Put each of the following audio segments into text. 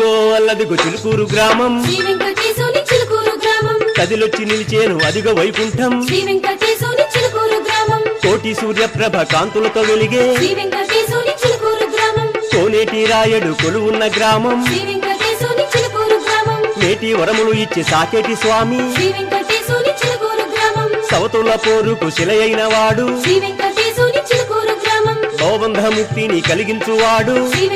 అదిగో అల్లదిగో చిలుకూరు గ్రామం. కదిలొచ్చి నిలిచేను అదిగో వైకుంఠం. కోటి సూర్యప్రభ కాంతులతో వెలిగే కోనేటి రాయడు కొలువున్న గ్రామం. నేటి వరములు ఇచ్చి సాకేటి స్వామి. సవతుల పోరుకు శిలయైన వాడు. గ్రామం. భవబంధముక్తిని కలిగించువాడు. శ్రీ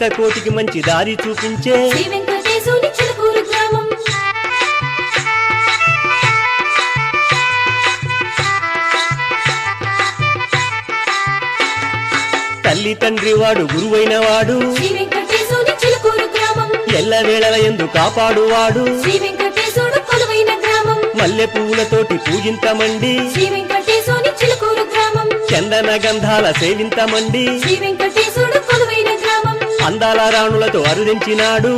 భక్త కోటికి మంచి దారి చూపించే. తల్లి తండ్రి వాడు గురువైన వాడు. ఎల్ల వేళల ఎందు కాపాడువాడు. మల్లె పువ్వులతోటి పూజింతమండి. చందన గంధాల సేవింతమండి. శ్రీ అందాల రాణులతో అరుదించినాడు.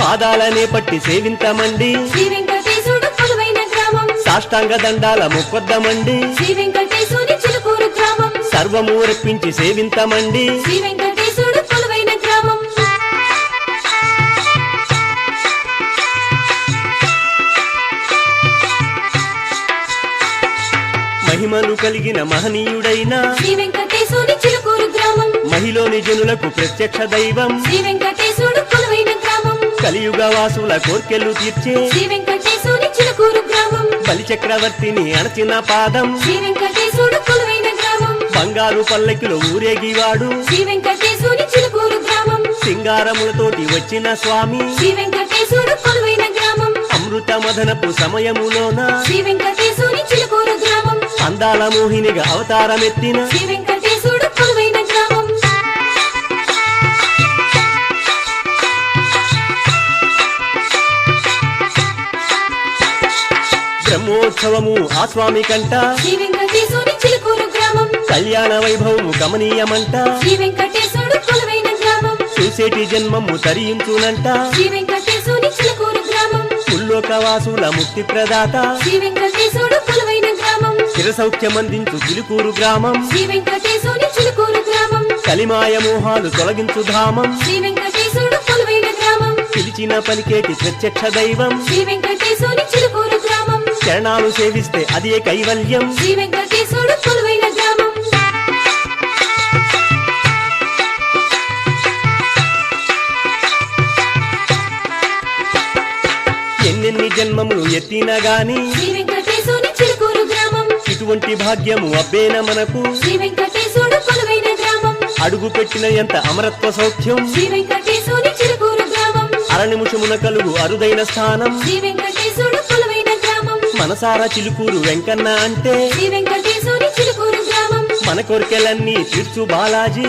పాదాలనే పట్టి సేవింతమండి. సాష్టాంగ దండాల ముక్కొద్దమండి సర్వము రప్పించి సేవింతమండి. మహిమలు కలిగిన మహనీయుడైన శ్రీ వెంకటేశుని చిలుకూరు గ్రామం. మహిలోని జనులకు ప్రత్యక్ష దైవం. శ్రీ వెంకటేశుడు కొలువైన గ్రామం. కలియుగ వాసుల కోర్కెలు తీర్చే శ్రీ వెంకటేశుని చిలుకూరు గ్రామం. బలి చక్రవర్తిని అణచిన పాదం. శ్రీ వెంకటేశుడు కొలువైన గ్రామం. బంగారు పల్లకిలో ఊరేగివాడు. శ్రీ వెంకటేశుని చిలుకూరు గ్రామం. సింగారములతోటి వచ్చిన స్వామి. శ్రీ వెంకటేశుడు కొలువైన గ్రామం. అమృత మదనపు సమయములోన శ్రీ వెంకటేశుని చిలుకూరు గ్రామం. అందాల మోహినిగా అవతారమెత్తిన బ్రహ్మోత్సవము ఆ స్వామి కంట. కళ్యాణ వైభవము గమనీయమంట. చూసేటి జన్మము తరించునంట. పుల్లోకవాసుల ముక్తి ప్రదాత. శ్రీ గ్రామం చిరసౌఖ్యమందించు చిలుకూరు గ్రామం. శ్రీ వెంకటేశుని చిలుకూరు గ్రామం. కలిమాయ మోహాలు తొలగించు ధామం. శ్రీ వెంకటేశుడు కొలువైన గ్రామం. పిలిచిన పలికేటి ప్రత్యక్ష దైవం. శ్రీ వెంకటేశుని చిలుకూరు గ్రామం. చరణాలు సేవిస్తే అదే కైవల్యం? శ్రీ వెంకటేశుడు కొలువైన గ్రామం. ఎన్నెన్ని జన్మములు ఎత్తినా గాని శ్రీ ఇటువంటి భాగ్యము అబ్బేన మనకు. అడుగు పెట్టిన ఎంత అమరత్వ సౌఖ్యం. శ్రీ వెంకటేశుని చిలుకూరు గ్రామం. అర నిమిషమున కలుగు అరుదైన స్థానం. మనసారా చిలుకూరు వెంకన్న అంటే. మన కోరికలన్నీ తీర్చు బాలాజీ.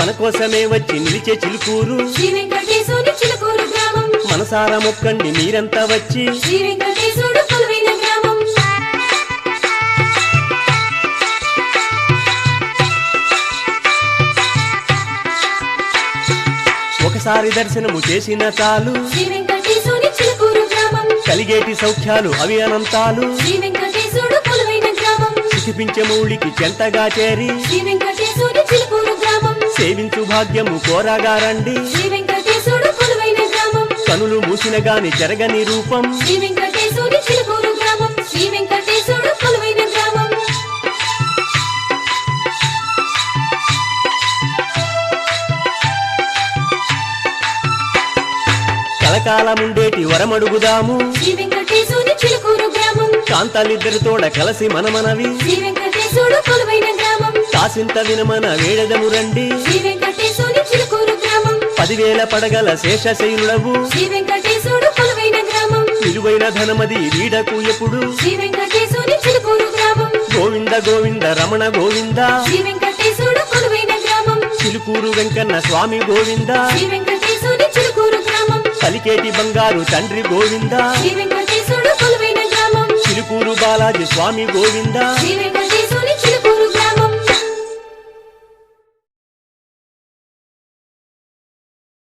మన కోసమే వచ్చి నిలిచే చిలుకూరు. మనసారా మొక్కండి మీరంతా వచ్చి. ఒకసారి దర్శనము చేసిన చాలు. కలిగేటి సౌఖ్యాలు అవి అనంతాలు. సుఖిపించే మూలికి చెంతగా చేరి. సేవించు భాగ్యము కోరగా రండి. కనులు మూసిన గాని జరగని రూపం. కలకాలముండేటి వరమడుగుదాము. కాంతాలిద్దరితోడ కలసి మనమనవి. కాసింత వినమన వేడదము రండి. పదివేల పడగల శేషశైలుడవు విలువైన ధనమది వీడకు ఎప్పుడు. గోవింద గోవింద రమణ గోవింద. చిలుకూరు వెంకన్న స్వామి గోవింద. పలికేటి బంగారు తండ్రి గోవింద? చిలుకూరు బాలాజీ స్వామి గోవింద?